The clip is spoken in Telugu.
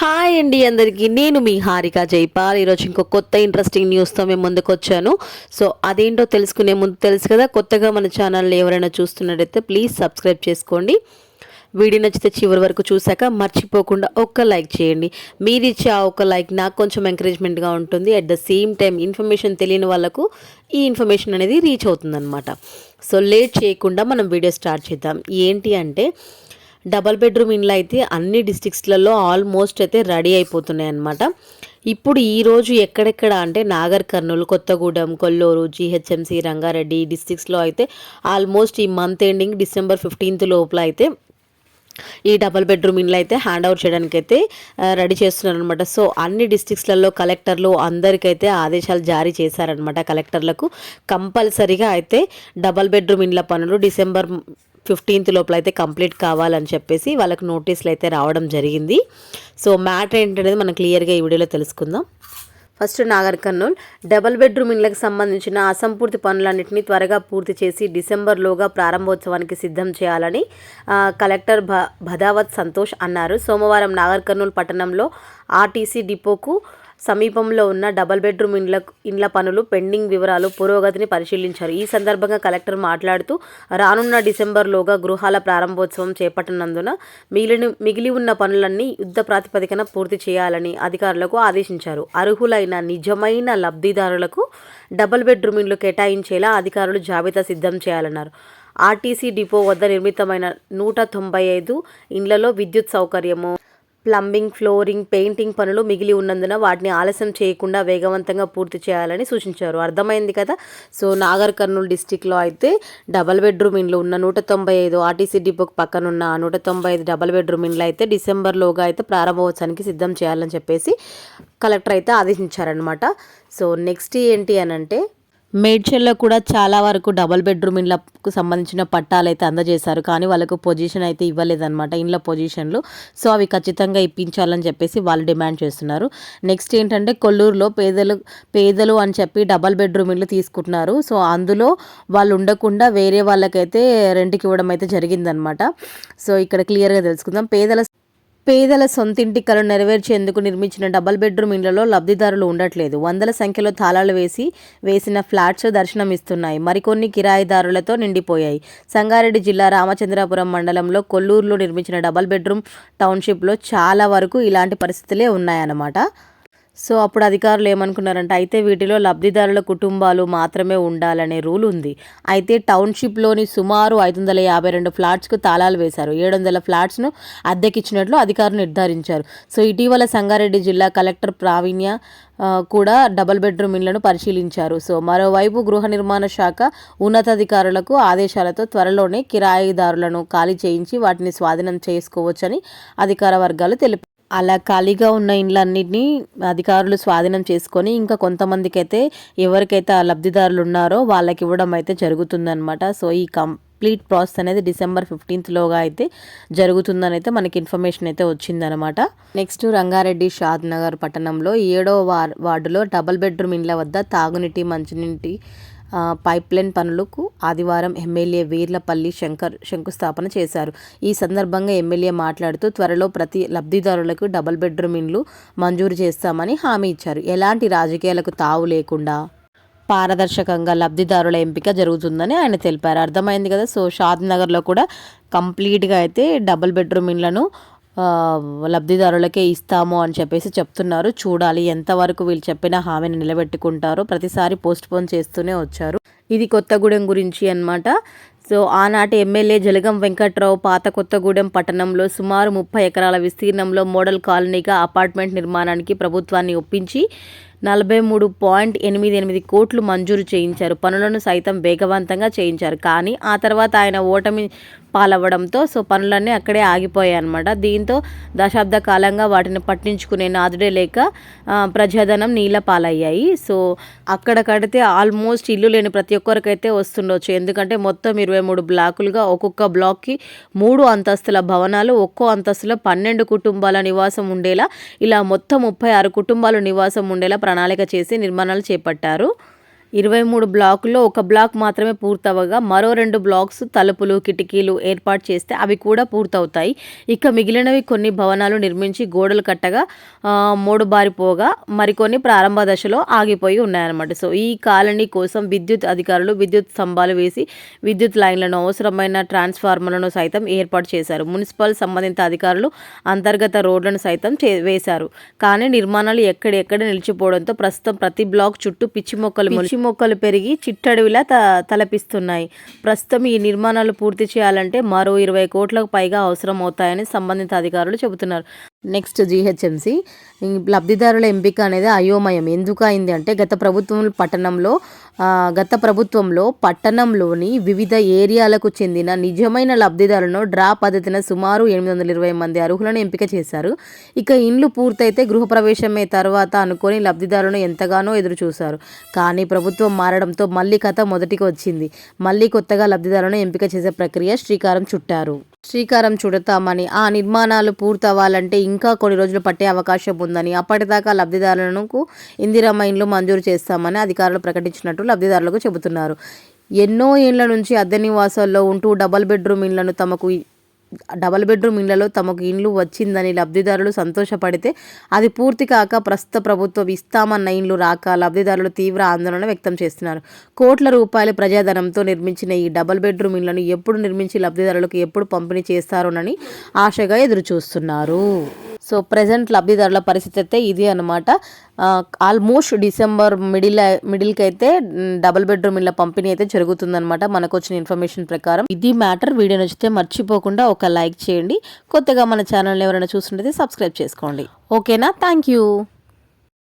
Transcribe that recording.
హాయ్ అండి అందరికీ. నేను మీ హారిక జైపాల్. ఈరోజు ఇంకో కొత్త ఇంట్రెస్టింగ్ న్యూస్తో మేము ముందుకు వచ్చాను. సో అదేంటో తెలుసుకునే ముందు తెలుసు కదా కొత్తగా మన ఛానల్ని ఎవరైనా చూస్తున్నట్టయితే ప్లీజ్ సబ్స్క్రైబ్ చేసుకోండి. వీడియో నచ్చితే చివరి వరకు చూశాక మర్చిపోకుండా ఒక్క లైక్ చేయండి. మీరు ఇచ్చే ఆ ఒక్క లైక్ నాకు కొంచెం ఎంకరేజ్మెంట్గా ఉంటుంది. At the same time information తెలియని వాళ్ళకు ఈ ఇన్ఫర్మేషన్ అనేది రీచ్ అవుతుందన్నమాట. సో లేట్ చేయకుండా మనం వీడియో స్టార్ట్ చేద్దాం. ఏంటి అంటే డబల్ బెడ్రూమ్ ఇండ్లు అయితే అన్ని డిస్టిక్స్లలో ఆల్మోస్ట్ అయితే రెడీ అయిపోతున్నాయి అన్నమాట. ఇప్పుడు ఈరోజు ఎక్కడెక్కడ అంటే నాగర్ కర్నూలు కొత్తగూడెం కొల్లూరు జీహెచ్ఎంసీ రంగారెడ్డి డిస్టిక్స్లో అయితే ఆల్మోస్ట్ ఈ మంత్ ఎండింగ్ డిసెంబర్ ఫిఫ్టీన్త్ లోపల అయితే ఈ డబల్ బెడ్రూమ్ ఇండ్లు అయితే హ్యాండ్ ఓవర్ చేయడానికి అయితే రెడీ చేస్తున్నారు అనమాట సో అన్ని డిస్టిక్స్లలో కలెక్టర్లు అందరికైతే ఆదేశాలు జారీ చేశారనమాట కలెక్టర్లకు. కంపల్సరీగా అయితే డబల్ బెడ్రూమ్ ఇండ్ల పనులు డిసెంబర్ ఫిఫ్టీన్త్ లోపల అయితే కంప్లీట్ కావాలని చెప్పేసి వాళ్ళకి నోటీసులు అయితే రావడం జరిగింది. సో మ్యాటర్ ఏంటనేది మనం క్లియర్గా ఈ వీడియోలో తెలుసుకుందాం. First Nagar Kurnool double bedroom ఇండ్లకు సంబంధించిన అసంపూర్తి పనులన్నింటినీ త్వరగా పూర్తి చేసి డిసెంబర్లోగా ప్రారంభోత్సవానికి సిద్ధం చేయాలని కలెక్టర్ భ భదావత్ సంతోష్ అన్నారు. సోమవారం నాగర్ కర్నూల్ పట్టణంలో ఆర్టీసీ డిపోకు సమీపంలో ఉన్న డబల్ బెడ్రూమ్ ఇండ్ల ఇండ్ల పనులు పెండింగ్ వివరాలు పురోగతిని పరిశీలించారు. ఈ సందర్భంగా కలెక్టర్ మాట్లాడుతూ రానున్న డిసెంబర్లోగా గృహాల ప్రారంభోత్సవం చేపట్టనందున మిగిలిన మిగిలి ఉన్న పనులన్నీ యుద్ధ ప్రాతిపదికన పూర్తి చేయాలని అధికారులకు ఆదేశించారు. అర్హులైన నిజమైన లబ్ధిదారులకు డబల్ బెడ్రూమ్ ఇండ్లు కేటాయించేలా అధికారులు జాబితా సిద్ధం చేయాలన్నారు. ఆర్టీసీ డిపో వద్ద నిర్మితమైన నూట తొంభై ఐదు ఇండ్లలో విద్యుత్ సౌకర్యము ప్లంబింగ్ ఫ్లోరింగ్ పెయింటింగ్ పనులు మిగిలి ఉన్నందున వాటిని ఆలస్యం చేయకుండా వేగవంతంగా పూర్తి చేయాలని సూచించారు. అర్థమైంది కదా? సో నాగర్ కర్నూలు డిస్టిక్లో అయితే డబల్ బెడ్రూమ్ ఇండ్లు ఉన్న నూట తొంభై ఐదు ఆర్టీసీ డిపోకి పక్కన ఉన్న నూట తొంభై ఐదు డబల్ బెడ్రూమ్ ఇండ్లు అయితే డిసెంబర్లోగా అయితే ప్రారంభోత్సవానికి సిద్ధం చేయాలని చెప్పేసి కలెక్టర్ అయితే ఆదేశించారనమాట సో నెక్స్ట్ ఏంటి అని అంటే మేడ్చల్లో కూడా చాలా వరకు డబల్ బెడ్రూమ్ ఇండ్లకు సంబంధించిన పట్టాలు అయితే అందజేశారు. కానీ వాళ్ళకు పొజిషన్ అయితే ఇవ్వలేదన్నమాట ఇండ్ల పొజిషన్లు. సో అవి ఖచ్చితంగా ఇప్పించాలని చెప్పేసి వాళ్ళు డిమాండ్ చేస్తున్నారు. నెక్స్ట్ ఏంటంటే కొల్లూరులో పేదలు పేదలు అని చెప్పి డబల్ బెడ్రూమ్ ఇండ్లు తీసుకుంటున్నారు. సో అందులో వాళ్ళు ఉండకుండా వేరే వాళ్ళకైతే రెంట్కి ఇవ్వడం అయితే జరిగిందనమాట సో ఇక్కడ క్లియర్గా తెలుసుకుందాం. పేదల పేదల సొంతింటి కలను నెరవేర్చేందుకు నిర్మించిన డబల్ బెడ్రూమ్ ఇళ్ళలో లబ్ధిదారులు ఉండట్లేదు. వందల సంఖ్యలో తాళాలు వేసి వేసిన ఫ్లాట్స్ దర్శనమిస్తున్నాయి. మరికొన్ని కిరాయిదారులతో నిండిపోయాయి. సంగారెడ్డి జిల్లా రామచంద్రాపురం మండలంలో కొల్లూరులో నిర్మించిన డబల్ బెడ్రూమ్ టౌన్షిప్లో చాలా వరకు ఇలాంటి పరిస్థితులే ఉన్నాయన్నమాట. సో అప్పుడు అధికారులు ఏమనుకున్నారంటే అయితే వీటిలో లబ్ధిదారుల కుటుంబాలు మాత్రమే ఉండాలనే రూల్ ఉంది. అయితే టౌన్షిప్లోని సుమారు ఐదు వందల యాభై రెండు ఫ్లాట్స్కు తాళాలు వేశారు. ఏడు వందల ఫ్లాట్స్ను అద్దెకిచ్చినట్లు అధికారులు నిర్ధారించారు. సో ఇటీవల సంగారెడ్డి జిల్లా కలెక్టర్ ప్రావీణ్య కూడా డబల్ బెడ్రూమ్ ఇళ్ళను పరిశీలించారు. సో మరోవైపు గృహ నిర్మాణ శాఖ ఉన్నతాధికారులకు ఆదేశాలతో త్వరలోనే కిరాయిదారులను ఖాళీ చేయించి వాటిని స్వాధీనం చేసుకోవచ్చని అధికార వర్గాలు తెలిపారు అలా ఖాళీగా ఉన్న ఇండ్లన్నింటినీ అధికారులు స్వాధీనం చేసుకొని ఇంకా కొంతమందికి అయితే ఎవరికైతే ఆ లబ్ధిదారులు ఉన్నారో వాళ్ళకి ఇవ్వడం అయితే జరుగుతుందన్నమాట. సో ఈ కంప్లీట్ ప్రాసెస్ అనేది డిసెంబర్ ఫిఫ్టీన్త్లోగా అయితే జరుగుతుందని అయితే మనకి ఇన్ఫర్మేషన్ అయితే వచ్చిందనమాట నెక్స్ట్ రంగారెడ్డి షాద్ నగర్ పట్టణంలో ఏడో వార్ వార్డులో డబల్ బెడ్రూమ్ ఇండ్ల వద్ద తాగునీటి మంచినీటి పైప్లైన్ పనులకు ఆదివారం ఎమ్మెల్యే వీర్లపల్లి శంకర్ శంకుస్థాపన చేశారు. ఈ సందర్భంగా ఎమ్మెల్యే మాట్లాడుతూ త్వరలో ప్రతి లబ్ధిదారులకు డబుల్ బెడ్రూమ్ ఇండ్లు మంజూరు చేస్తామని హామీ ఇచ్చారు. ఎలాంటి రాజకీయాలకు తావు లేకుండా పారదర్శకంగా లబ్ధిదారుల ఎంపిక జరుగుతుందని ఆయన తెలిపారు. అర్థమైంది కదా సో షాద్ నగర్లో కూడా కంప్లీట్గా అయితే డబుల్ బెడ్రూమ్ ఇండ్లను లబ్ధిదారులకే ఇస్తాము అని చెప్పేసి చెప్తున్నారు. చూడాలి ఎంతవరకు వీళ్ళు చెప్పిన హామీని నిలబెట్టుకుంటారో. ప్రతిసారి పోస్ట్ పోన్ చేస్తూనే వచ్చారు. ఇది కొత్తగూడెం గురించి అన్నమాట. సో ఆనాటి ఎమ్మెల్యే జలగం వెంకట్రావు పాత కొత్తగూడెం పట్టణంలో సుమారు ముప్పై ఎకరాల విస్తీర్ణంలో మోడల్ కాలనీగా అపార్ట్మెంట్ నిర్మాణానికి ప్రభుత్వాన్ని ఒప్పించి నలభై మూడు పాయింట్ ఎనిమిది ఎనిమిది కోట్లు మంజూరు చేయించారు. పనులను సైతం వేగవంతంగా చేయించారు. కానీ ఆ తర్వాత ఆయన ఓటమి పాలవ్వడంతో సో పనులన్నీ అక్కడే ఆగిపోయాయి అనమాట దీంతో దశాబ్ద కాలంగా వాటిని పట్టించుకునే నాదుడే లేక ప్రజాధనం నీళ్ళ పాలయ్యాయి సో అక్కడ కడితే ఆల్మోస్ట్ ఇల్లు లేని ప్రతి ఒక్కరికైతే వస్తుండొచ్చు. ఎందుకంటే మొత్తం ఇరవై మూడు బ్లాకులుగా ఒక్కొక్క బ్లాక్కి మూడు అంతస్తుల భవనాలు ఒక్కో అంతస్తులో పన్నెండు కుటుంబాల నివాసం ఉండేలా ఇలా మొత్తం ముప్పై ఆరు కుటుంబాలు నివాసం ఉండేలా ప్రణాళిక చేసి నిర్మాణాలు చేపట్టారు. ఇరవై మూడు బ్లాకుల్లో ఒక బ్లాక్ మాత్రమే పూర్తవగా మరో రెండు బ్లాక్స్ తలుపులు కిటికీలు ఏర్పాటు చేస్తే అవి కూడా పూర్తవుతాయి. ఇక మిగిలినవి కొన్ని భవనాలు నిర్మించి గోడలు కట్టగా మూడు బారిపోగా మరికొన్ని ప్రారంభ దశలో ఆగిపోయి ఉన్నాయన్నమాట. సో ఈ కాలనీ కోసం విద్యుత్ అధికారులు విద్యుత్ స్తంభాలు వేసి విద్యుత్ లైన్లను అవసరమైన ట్రాన్స్ఫార్మర్లను సైతం ఏర్పాటు చేశారు. మున్సిపల్ సంబంధిత అధికారులు అంతర్గత రోడ్లను సైతం చే వేశారు. కానీ నిర్మాణాలు ఎక్కడెక్కడ నిలిచిపోవడంతో ప్రస్తుతం ప్రతి బ్లాక్ చుట్టూ పిచ్చి మొక్కలు మొలిచి మొక్కలు పెరిగి చిట్టడవిలా త తలపిస్తున్నాయి. ప్రస్తుతం ఈ నిర్మాణాలు పూర్తి చేయాలంటే మరో ఇరవై కోట్లకు పైగా అవసరం అవుతాయని సంబంధిత అధికారులు చెబుతున్నారు. Next GHMC. లబ్ధిదారుల ఎంపిక అనేది అయోమయం. ఎందుకు అయింది అంటే గత ప్రభుత్వం పట్టణంలో గత ప్రభుత్వంలో పట్టణంలోని వివిధ ఏరియాలకు చెందిన నిజమైన లబ్ధిదారులను డ్రా పద్ధతిన సుమారు ఎనిమిది వందల ఇరవై మంది అర్హులను ఎంపిక చేశారు. ఇక ఇండ్లు పూర్తయితే గృహప్రవేశమే తర్వాత అనుకొని లబ్ధిదారులను ఎంతగానో ఎదురు చూశారు కానీ ప్రభుత్వం మారడంతో మళ్ళీ కథ మొదటికి వచ్చింది. మళ్ళీ కొత్తగా లబ్ధిదారులను ఎంపిక చేసే ప్రక్రియ శ్రీకారం చుట్టారు. శ్రీకారం చుడతామని ఆ నిర్మాణాలు పూర్తవ్వాలంటే ఇంకా కొన్ని రోజులు పట్టే అవకాశం ఉందని అప్పటిదాకా లబ్ధిదారులకు ఇందిరమ్మ ఇండ్లు మంజూరు చేస్తామని అధికారులు ప్రకటించినట్టు లబ్ధిదారులకు చెబుతున్నారు. ఎన్నో ఏళ్ళ నుంచి అద్దె నివాసాల్లో ఉంటూ డబల్ బెడ్రూమ్ ఇండ్లను తమకు డబల్ బెడ్రూమ్ ఇళ్ళలో తమకు ఇండ్లు వచ్చిందని లబ్ధిదారులు సంతోషపడితే అది పూర్తి కాక ప్రస్తుత ప్రభుత్వం ఇస్తామన్న ఇండ్లు రాక లబ్ధిదారులు తీవ్ర ఆందోళన వ్యక్తం చేస్తున్నారు. కోట్ల రూపాయల ప్రజాధనంతో నిర్మించిన ఈ డబల్ బెడ్రూమ్ ఇళ్ళను ఎప్పుడు నిర్మించి లబ్ధిదారులకు ఎప్పుడు పంపిణీ చేస్తారోనని ఆశగా ఎదురుచూస్తున్నారు. సో ప్రజెంట్ లబ్ధిదారుల పరిస్థితి అయితే ఇది అనమాట ఆల్మోస్ట్ డిసెంబర్ మిడిల్ మిడిల్కి అయితే డబుల్ బెడ్రూమ్ ఇళ్ళ పంపిణీ అయితే జరుగుతుందనమాట మనకు వచ్చిన ఇన్ఫర్మేషన్ ప్రకారం. ఇది మ్యాటర్ వీడియో నచ్చితే మర్చిపోకుండా ఒక లైక్ చేయండి. కొత్తగా మన ఛానల్ ఎవరైనా చూస్తుంటే సబ్స్క్రైబ్ చేసుకోండి. ఓకేనా? Thank you.